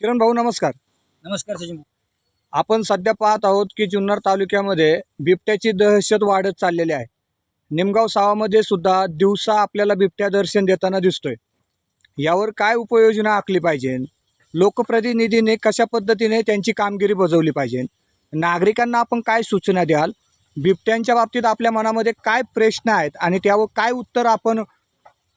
किरण भाऊ नमस्कार. नमस्कार सचिन आपण सध्या पाहत आहोत की जुन्नर तालुक्यामध्ये बिबट्याची दहशत वाढत चाललेली आहे. निमगाव सावामध्ये सुद्धा दिवसा आपल्याला बिबट्या दर्शन देताना दिसतोय. यावर काय उपाययोजना आखली पाहिजे? लोकप्रतिनिधीने कशा पद्धतीने त्यांची कामगिरी बजावली पाहिजे? नागरिकांना आपण काय सूचना द्याल? बिबट्यांच्या बाबतीत आपल्या मनामध्ये काय प्रश्न आहेत आणि त्यावर काय उत्तर आपण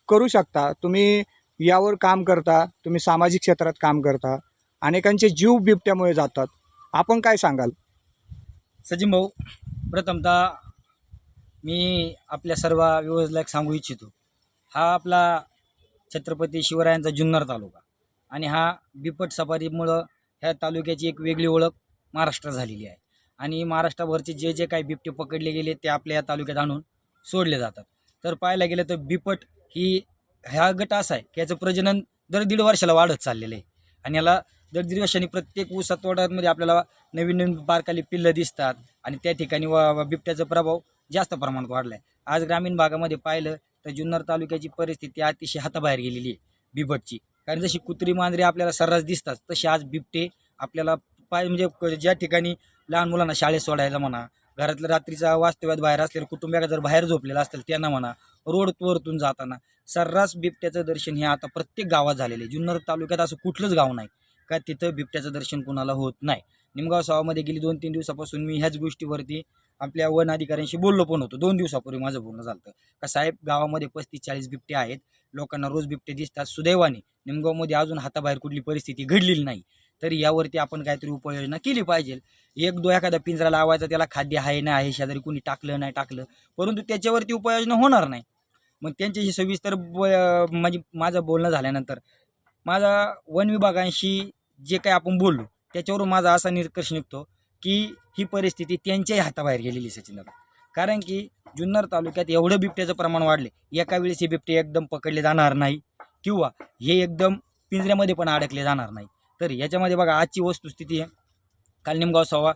करू शकता? तुम्ही यावर काम करता तुम्ही सामाजिक क्षेत्रात काम करता अनेकांचे जीव बिबट्यामुळे जातात. आपण काय सांगाल? सचिन भाऊ प्रथमतः मी आपल्या सर्व व्यवस्थेला सांगू इच्छितो. हा आपला छत्रपती शिवरायांचा जुन्नर तालुका आणि हा बिपट सफारीमुळं ह्या तालुक्याची एक वेगळी ओळख महाराष्ट्रात झालेली आहे. आणि महाराष्ट्रभरचे जे जे काही बिबटे पकडले गेले ते आपल्या या तालुक्यात आणून सोडले जातात. तर पाहायला गेलं तर बिपट ही ह्या गट असा आहे की याचं प्रजनन दर दीड वर्षाला वाढत चाललेलं आहे. आणि याला दर दीड वर्षांनी प्रत्येक ऊसातोड्यांमध्ये आपल्याला नवीन नवीन बारकाली पिल्लं दिसतात आणि त्या ठिकाणी व बिबट्याचा प्रभाव जास्त प्रमाणात वाढला आहे आज ग्रामीण भागामध्ये पाहिलं तर जुन्नर तालुक्याची परिस्थिती अतिशय हाताबाहेर गेलेली आहे बिबटची. कारण जशी कुत्री मांजरी आपल्याला सर्रास दिसतात तशी आज बिबटे आपल्याला पाय म्हणजे क- ज्या ठिकाणी लहान मुलांना शाळेत सोडायला म्हणा घरातलं रात्रीचा वास्तव्यात बाहेर असलेलं कुटुंबिया जर बाहेर झोपलेलं असेल त्यांना म्हणा रोडवरतून जाताना सर्रास बिबट्याचं दर्शन हे आता प्रत्येक गावात झालेलं आहे. जुन्नर तालुक्यात असं कुठलंच गाव नाही. का तिथं बिबट्याचं दर्शन कुणाला होत नाही? निमगाव सावामध्ये गेली दोन तीन दिवसापासून मी ह्याच गोष्टीवरती आपल्या वन अधिकाऱ्यांशी बोललो पण होतो. दोन दिवसापूर्वी माझं बोलणं झालं का साहेब गावामध्ये पस्तीस चाळीस बिबटे आहेत. लोकांना रोज बिबटे दिसतात. सुदैवाने निमगावमध्ये अजून हाताबाहेर कुठली परिस्थिती घडलेली नाही. तरी यावरती आपण काहीतरी उपाययोजना केली पाहिजे. एक दो एखादा पिंजरा लावायचा त्याला खाद्य आहे नाही आहे शेजारी कुणी टाकलं नाही टाकलं परंतु त्याच्यावरती उपाययोजना होणार नाही. मग त्यांच्याशी सविस्तर ब- म्हणजे माझं बोलणं झाल्यानंतर माझा वन विभागांशी जे काही आपण बोललो त्याच्यावरून माझा असा निष्कर्ष निघतो की ही परिस्थिती त्यांच्याही हाताबाहेर गेलेली आहे सचिन कारण की जुन्नर तालुक्यात एवढं बिबट्याचं प्रमाण वाढले एका वेळेस हे बिबटे एकदम पकडले जाणार नाही किंवा हे एकदम पिंजऱ्यामध्ये पण अडकले जाणार नाही. तर याच्यामध्ये बघा आजची वस्तुस्थिती आहे. काल निमगाव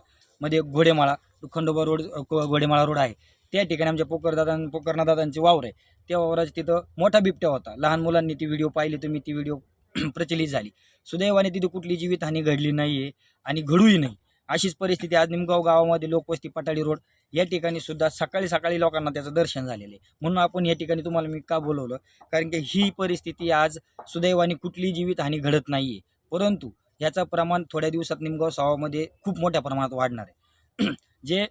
घोडेमाळा खंडोबा रोड घोडेमाळा रोड आहे. त्या ठिकाणी आमच्या पोकरदादा पोकरनादादांचे वावर आहे. त्या वावराच्या तिथं मोठा बिबट्या होता. लहान मुलांनी ती व्हिडिओ पाहिली तुम्ही ती व्हिडिओ प्रचलित झाली. सुदैवाने तिथे कुठली जीवितहानी घडली नाही आहे आणि घडूही नाही. अशीच परिस्थिती आज निमगाव गावामध्ये लोकवस्ती पटाडी रोड या ठिकाणी सुद्धा सकाळी सकाळी लोकांना त्याचं दर्शन झालेलं आहे. म्हणून आपण या ठिकाणी तुम्हाला मी का बोलवलं? कारण की ही परिस्थिती आज सुदैवाने कुठली जीवितहानी घडत नाही आहे परंतु याचं प्रमाण थोड्या दिवसात निमगाव सावामध्ये खूप मोठ्या प्रमाणात वाढणार आहे. जे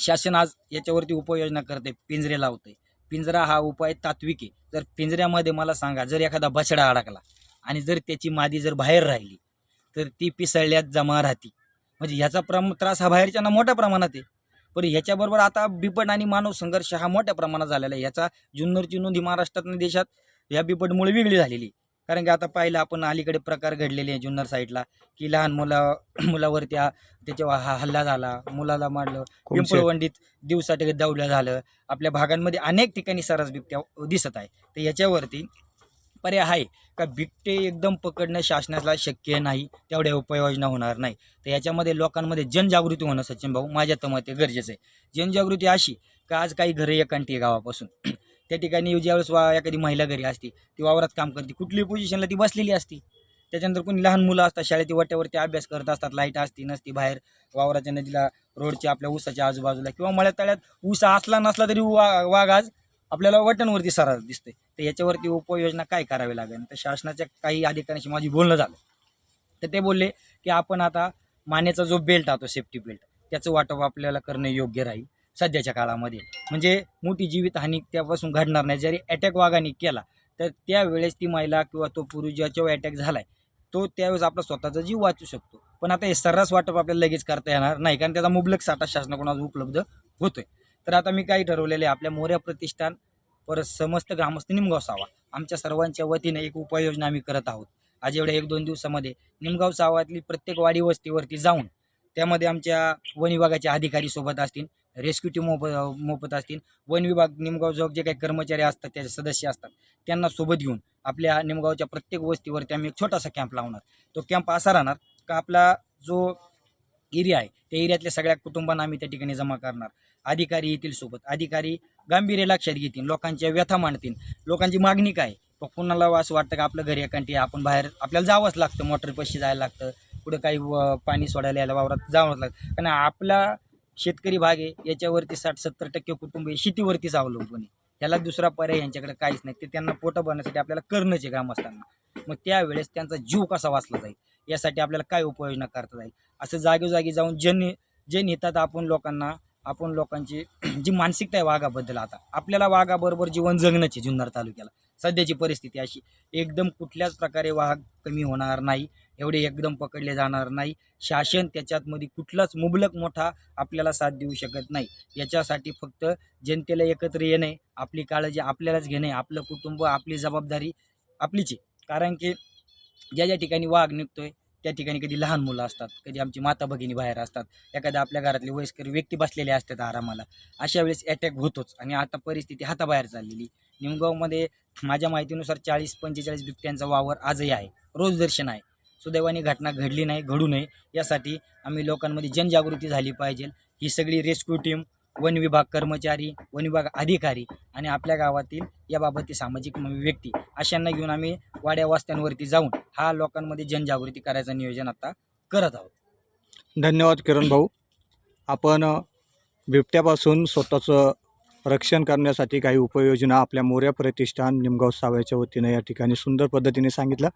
शासन आज याच्यावरती उपाययोजना करते पिंजरे लावते पिंजरा हा उपाय तात्विक आहे. जर पिंजऱ्यामध्ये मला सांगा जर एखादा बछडा अडकला आणि जर त्याची मादी जर बाहेर राहिली तर ती पिसळल्यात जमा राहती. म्हणजे ह्याचा प्रम त्रास हा बाहेरच्यांना मोठ्या प्रमाणात आहे. पण ह्याच्याबरोबर आता बिपट आणि मानव संघर्ष हा मोठ्या प्रमाणात झालेला आहे. ह्याचा जुन्नरची नोंद ही महाराष्ट्रात आणि देशात या बिपटमुळे वेगळी झालेली. कारण की आता पाहिलं आपण अलीकडे प्रकार घडलेले आहे जुन्नर साईडला की लहान मुला मुलावरती हा- त्याच्यावर हा हल्ला झाला. मुलाला मारलं पिंपळवंडीत दिवसाटे दावल्या झालं. आपल्या भागांमध्ये अनेक ठिकाणी सरस बिबट्या दिसत आहे. तर याच्यावरती पर्याय आहे. का बिबटे एकदम पकडणं शासनाला शक्य नाही तेवढ्या उपाययोजना होणार नाही. तर याच्यामध्ये लोकांमध्ये जनजागृती होणं सचिन भाऊ माझ्या तर मते गरजेचं आहे. जनजागृती अशी का आज काही घरं एकांटी आहे गावापासून. त्या ठिकाणी ज्यावेळेस वा एखादी महिला घरी असती ती वावरात काम करते कुठलीही पोझिशनला ती बसलेली असती. त्याच्यानंतर कोणी लहान मुलं असतात शाळेत वाट्यावरती अभ्यास करत असतात लाइट असती नसती बाहेर वावराच्या नदीला रोडच्या आपल्या ऊसाच्या आजूबाजूला किंवा मळ्यात तळ्यात ऊस असला नसला तरी वा वाघ आज आपल्याला वटणवरती सरा दिसते तर याच्यावरती उपाययोजना काय करावी लागेल? तर शासनाच्या काही अधिकाऱ्यांशी माझी बोलणं झालं. तर ते बोलले की आपण आता मानेचा जो बेल्ट आहे तो सेफ्टी बेल्ट त्याचं वाटप आपल्याला करणं योग्य राहील सध्याच्या काळामध्ये. म्हणजे मोठी जीवितहानी त्यापासून घडणार नाही. जरी अटॅक वाघाने केला तर त्यावेळेस ती महिला किंवा तो पुरुष ज्याच्यावर अटॅक झाला आहे तो त्यावेळेस आपला स्वतःचा जीव वाचू शकतो. पण आता हे सर्रास वाटप आपल्याला लगेच करता येणार नाही कारण त्याचा मुबलक साठा शासनाकडून आज उपलब्ध होतोय. तर आता मी काही ठरवलेलं आहे. आपल्या मोर्या प्रतिष्ठान परत समस्त ग्रामस्थ निमगाव सावा. आमच्या सर्वांच्या वतीने एक उपाययोजना आम्ही करत आहोत. आज एवढ्या एक दोन दिवसामध्ये निमगाव सावातली प्रत्येक वाडी वस्तीवरती जाऊन त्यामध्ये आमच्या वन विभागाचे अधिकारी सोबत असतील रेस्क्यू टीम मोफत मोफत असतील वन विभाग निमगाव जवळ जे काही कर्मचारी असतात त्याचे सदस्य असतात त्यांना सोबत घेऊन आपल्या निमगावच्या प्रत्येक वस्तीवरती आम्ही एक छोटासा कॅम्प लावणार. तो कॅम्प असा राहणार का आपला जो एरिया आहे त्या एरियातल्या सगळ्या कुटुंबांना आम्ही त्या ठिकाणी जमा करणार. अधिकारी येतील सोबत. अधिकारी गांभीर्य लक्षात घेतील लोकांच्या व्यथा मांडतील. लोकांची मागणी काय? मग कुणाला असं वाटतं का आपलं घरी एकांटी आपण बाहेर आपल्याला जावंच लागतं मोटरपाशी जायला लागतं. कुठं काही व- पाणी सोडायला यायला वावरात जावंच लागतं. कारण आपला शेतकरी भाग आहे याच्यावरती साठ सत्तर टक्के कुटुंब शेतीवरतीच अवलंबून आहे. त्याला दुसरा पर्याय यांच्याकडे काहीच नाही. ते त्यांना पोटं भरण्यासाठी आपल्याला करणंच आहे काम असताना. मग त्यावेळेस त्यांचा जीव कसा वाचला जाईल? यासाठी आपल्याला काय उपाययोजना करता जाईल? असं जागोजागी जाऊन जन जनहितात आपण लोकांना आपण लोकांची जी मानसिकता आहे वाघाबद्दल आता आपल्याला वाघाबरोबर जीवन जगण्याची जुन्नर तालुक्याला. सध्याची परिस्थिती अशी एकदम कुठल्याच प्रकारे वाघ कमी होणार नाही एवढे एकदम पकडले जाणार नाही. शासन त्याच्यातमध्ये कुठलाच मुबलक मोठा आपल्याला साथ देऊ शकत नाही. याच्यासाठी फक्त जनतेला एकत्र येणे आपली काळजी आपल्यालाच घेणे आपलं कुटुंब आपली जबाबदारी आपलीच आहे. कारण की ज्या ज्या ठिकाणी वाघ निघतोय त्या ठिकाणी कधी लहान मुलं असतात कधी आमची माता भगिनी बाहेर असतात एखाद्या आपल्या घरातले वयस्कर व्यक्ती बसलेले असतात आरामाला अशा वेळेस अटॅक होतोच. आणि आता परिस्थिती हाताबाहेर चाललेली निमगावमध्ये माझ्या माहितीनुसार चाळीस पंचेचाळीस बिबट्यांचा वावर आजही आहे. रोज दर्शन आहे. सुदैवाने घटना घडली नाही घडू नये यासाठी आम्ही लोकांमध्ये जनजागृती झाली पाहिजे. ही सगळी रेस्क्यू टीम वन विभाग कर्मचारी वन विभाग अधिकारी आणि आपल्या गावातील याबाबतची सामाजिक व्यक्ती अशांना घेऊन आम्ही वाड्या वास्त्यांवरती जाऊन हा लोकांमध्ये जनजागृती करायचं नियोजन आता करत आहोत. धन्यवाद किरण भाऊ. आपण बिबट्यापासून स्वतःचं रक्षण करण्यासाठी काही उपाययोजना आपल्या मोर्या प्रतिष्ठान निमगाव साव्याच्या वतीनं या ठिकाणी सुंदर पद्धतीने सांगितलं.